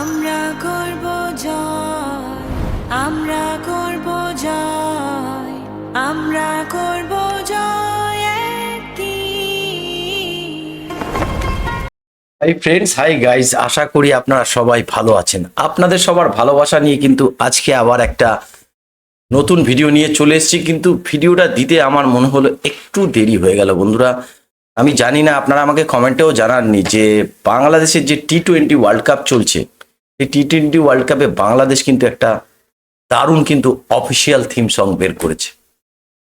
আমরা করব জয়, আমরা করব জয়, আমরা করব হাই ফ্রেন্ডস হাই গাইস আশা করি আপনারা সবাই ভালো আছেন। আপনাদের সবার ভালোবাসা নিয়ে কিন্তু আজকে আবার একটা নতুন ভিডিও নিয়ে চলে এসেছি। কিন্তু ভিডিওটা দিতে আমার মনে হলো একটু দেরি হয়ে গেল বন্ধুরা। আমি জানি না, আপনারা আমাকে কমেন্টেও জানাননি যে বাংলাদেশের যে টি টোয়েন্টি ওয়ার্ল্ড কাপ চলছে এই টি টোয়েন্টি ওয়ার্ল্ড কাপে বাংলাদেশ কিন্তু একটা দারুণ কিন্তু অফিসিয়াল থিম সং বের করেছে।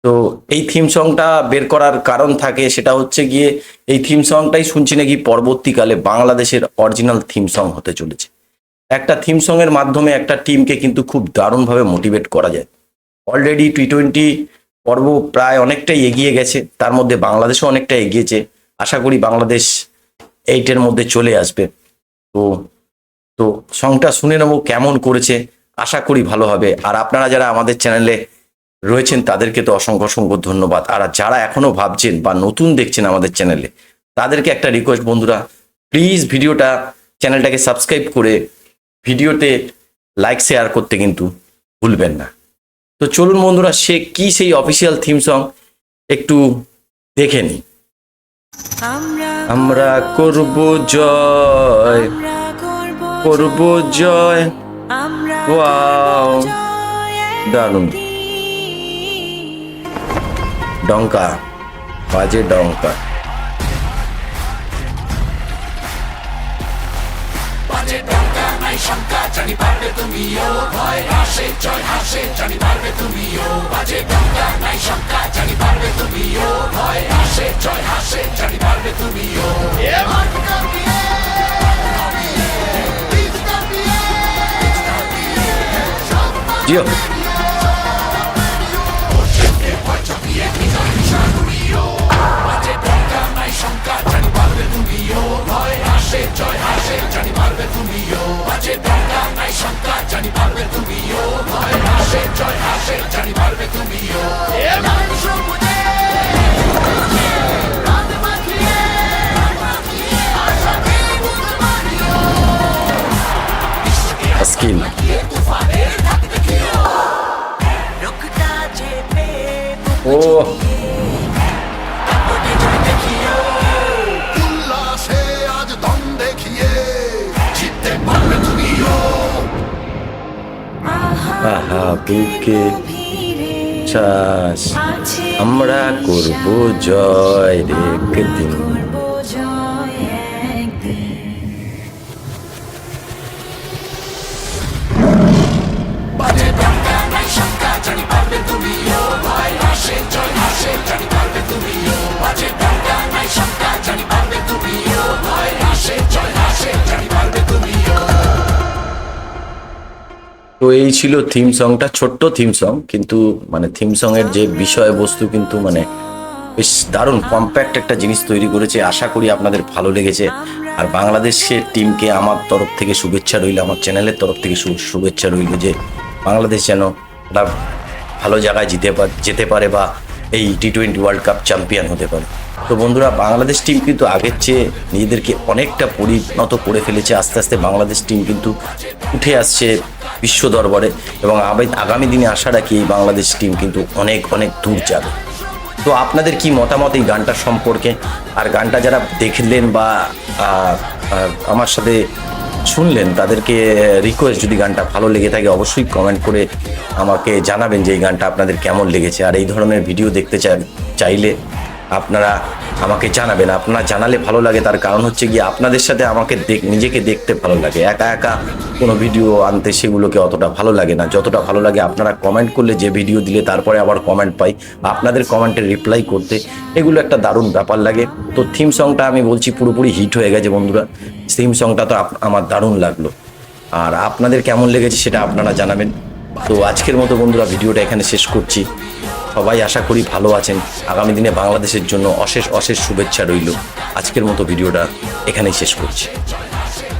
তো এই থিম সংটা বের করার কারণ থাকে, সেটা হচ্ছে গিয়ে এই থিম সংটাই শুনছি নাকি পরবর্তীকালে বাংলাদেশের অরিজিনাল থিম সং হতে চলেছে। একটা থিম সং এর মাধ্যমে একটা টিমকে কিন্তু খুব দারুণভাবে মোটিভেট করা যায়। অলরেডি টি টোয়েন্টি পর্ব প্রায় অনেকটাই এগিয়ে গেছে, তার মধ্যে বাংলাদেশও অনেকটা এগিয়েছে। আশা করি বাংলাদেশ এইটের মধ্যে চলে আসবে। তো তো সংটা শুনে নেব কেমন করেছে, আশা করি ভালো হবে। আর আপনারা যারা আমাদের চ্যানেলে রয়েছেন, তাদেরকে তো অসংখ্য অসংখ্য ধন্যবাদ। আর যারা এখনও ভাবছেন বা নতুন দেখছেন আমাদের চ্যানেলে, তাদেরকে একটা রিকোয়েস্ট বন্ধুরা প্লিজ ভিডিওটা, চ্যানেলটাকে সাবস্ক্রাইব করে ভিডিওতে লাইক শেয়ার করতে কিন্তু ভুলবেন না। তো চলুন বন্ধুরা, সে কি সেই অফিসিয়াল থিম সং একটু দেখে নিই। আমরা আমরা করব জয়। আমরা করব করব জয় আমরা ওয়াও করব জয় হাসে জানি পারবে তুমিও বাজে গঙ্গা নাই শঙ্কা জানি পারবে তুমিও ভয় হাসে জয় হাসে জানি পারবে তুমিও আহা বুকে ভিড়ে চাষ আছে আমরা করব জয় রে একদিন তো এই ছিল থিম সংটা ছোট্ট থিম সং কিন্তু মানে থিম সং এর যে বিষয়বস্তু কিন্তু মানে বেশ দারুণ কম্প্যাক্ট একটা জিনিস তৈরি করেছে। আশা করি আপনাদের ভালো লেগেছে। আর বাংলাদেশের টিমকে আমার তরফ থেকে শুভেচ্ছা রইল, আমার চ্যানেলের তরফ থেকে শুভেচ্ছা রইল যে বাংলাদেশ যেন ভালো জায়গায় জিতে যেতে পারে বা এই T twenty world cup champion হতে পারে। তো বন্ধুরা, বাংলাদেশ টিম কিন্তু আগের চেয়ে নিজেদেরকে অনেকটা পরিণত করে ফেলেছে। আস্তে আস্তে বাংলাদেশ টিম কিন্তু উঠে আসছে বিশ্ব দরবারে এবং আগামী দিনে আশা রাখি এই বাংলাদেশ টিম কিন্তু অনেক অনেক দূর যাবে। তো আপনাদের কি মতামত এই গানটার সম্পর্কে? আর গানটা যারা দেখলেন বা আমার সাথে শুনলেন, তাদেরকে রিকোয়েস্ট যদি গানটা ভালো লেগে থাকে, অবশ্যই কমেন্ট করে আমাকে জানাবেন যে এই গানটা আপনাদের কেমন লেগেছে। আর এই ধরনের ভিডিও দেখতে চাই- চাইলে আপনারা আমাকে জানাবেন, আপনারা জানালে ভালো লাগে। তার কারণ হচ্ছে গিয়ে আপনাদের সাথে আমাকে দেখ- নিজেকে দেখতে ভালো লাগে। একা একা কোনো ভিডিও আনতে সেগুলোকে অতটা ভালো লাগে না। যতটা ভালো লাগে আপনারা কমেন্ট করলে যে ভিডিও দিলে তারপরে আবার কমেন্ট পাই। আপনাদের কমেন্টে রিপ্লাই করতে এগুলো একটা দারুণ ব্যাপার লাগে। তো থিম সংটা আমি বলছি পুরোপুরি হিট হয়ে গেছে বন্ধুরা। থিম সংটা তো আমার দারুণ লাগল। আর আপনাদের কেমন লেগেছে সেটা আপনারা জানাবেন। তো আজকের মতো বন্ধুরা ভিডিওটা এখানে শেষ করছি। সবাই আশা করি ভালো আছেন। আগামী দিনে বাংলাদেশের জন্য অশেষ অশেষ শুভেচ্ছা রইল। আজকের মতো ভিডিওটা এখানেই শেষ করছি।